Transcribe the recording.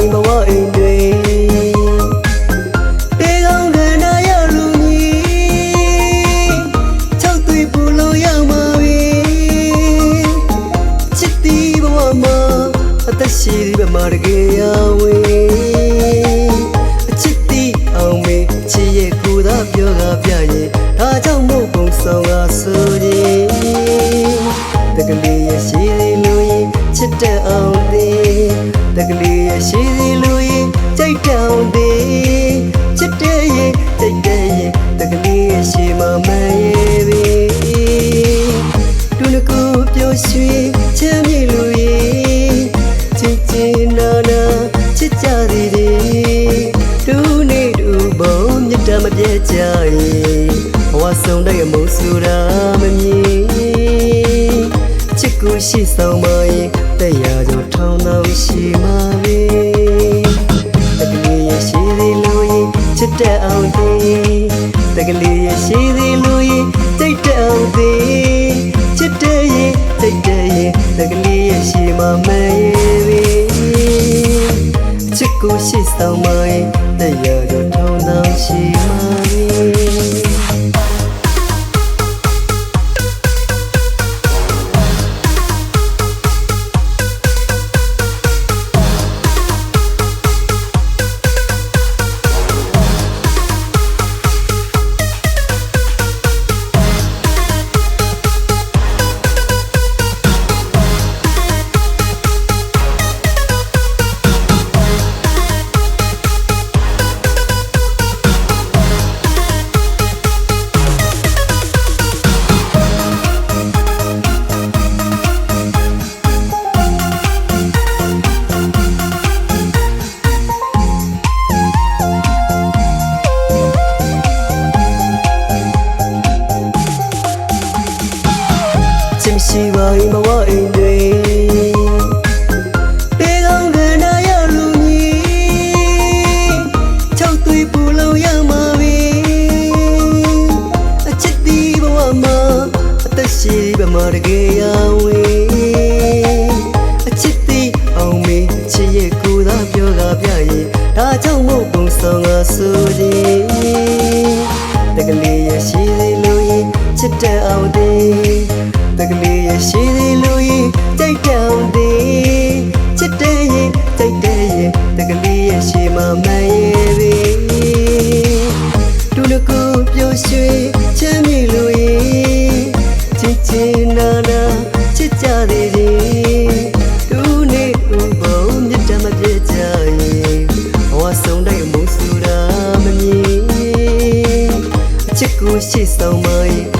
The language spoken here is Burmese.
မရှိပါရင်ဘဝအိမ်တွေတေကောင်းခန္ဓာရလူကြီး၆သွေးပူလို့ရမှာပဲချစ်တီးဘဝမှာအသက်ရှိဒီဘက်မှာတကယ်ရဝေးအချစ်တီးအောင်မေချစ်ရဲ့ကိုယ်သာပြောကပြရင်ဒါကြောင့်မို့ပုံဆောင်ကဆိုရင်တကလေးရဲ့ရှိသေးလို့ရင်ချစ်တဲ့အောင်သေးတကလေး ရဲ့ရှိသေးလို့ရင်ကြိုက်တဲ့အောင်သေးချစ်တဲ့ရဲ့ကြိုက်တဲ့ရဲ့တကလေးရဲ့ရှိမှမရဲ့ပြီဒုနကူပျော်ရွှင်ချမ်းမြေလို့ရင်ချစ်ချင်နာနာချစ်ကြသေးတယ်ဒုနေဒုဘုံမြတ်တမပြတ်ကြရင်ဘဝဆုံးတဲ့မုံဆူတာမမြင်ချစ်ကိုရှိဆောင်မရင်တရားကြောင့်ထောင်းတောင်ရှိမှာ ချစ်တဲ့အောင်သေးတကလေးရဲ့ရှိသေးလို့ရင်တိတ်တဲ့အောင်သေးချစ်တဲ့ရင်တိတ်တဲ့ရင်တကလေးရဲ့ရှိမှာမရဲ့ပဲချစ်ကိုရှိဆောင်မရင်တရားကြောင့်ထောင်းတောင်ရှိမှာပဲ ရှိဘမှာတကယ်ရဝေးအချစ်ဒီအောင်မေချစ်ရဲ့ကိုယ်သာပြောကပြရင်ဒါကြောင့်မို့ပုံဆောင်ကဆိုရင်တကလေးရဲ့ရှိသေးလို့ရင်ချစ်တဲ့အောင်သေးတကလေးရဲ့ရှိသေးလို့ရင်ကြိုက်တောင်သေးချစ်တဲ့ရင်ကြိုက်တဲ့ရင်တကလေးရဲ့ရှိမှမရဲ့ စ်ကြသေးတယ်သူနဲ့ဥပုံမြတ်တမပြစ်ကြရင်ဘဝဆုံးတိုင်းမိုးဆူတာမမြင်အချစ်ကိုရှိဆောင်မရင်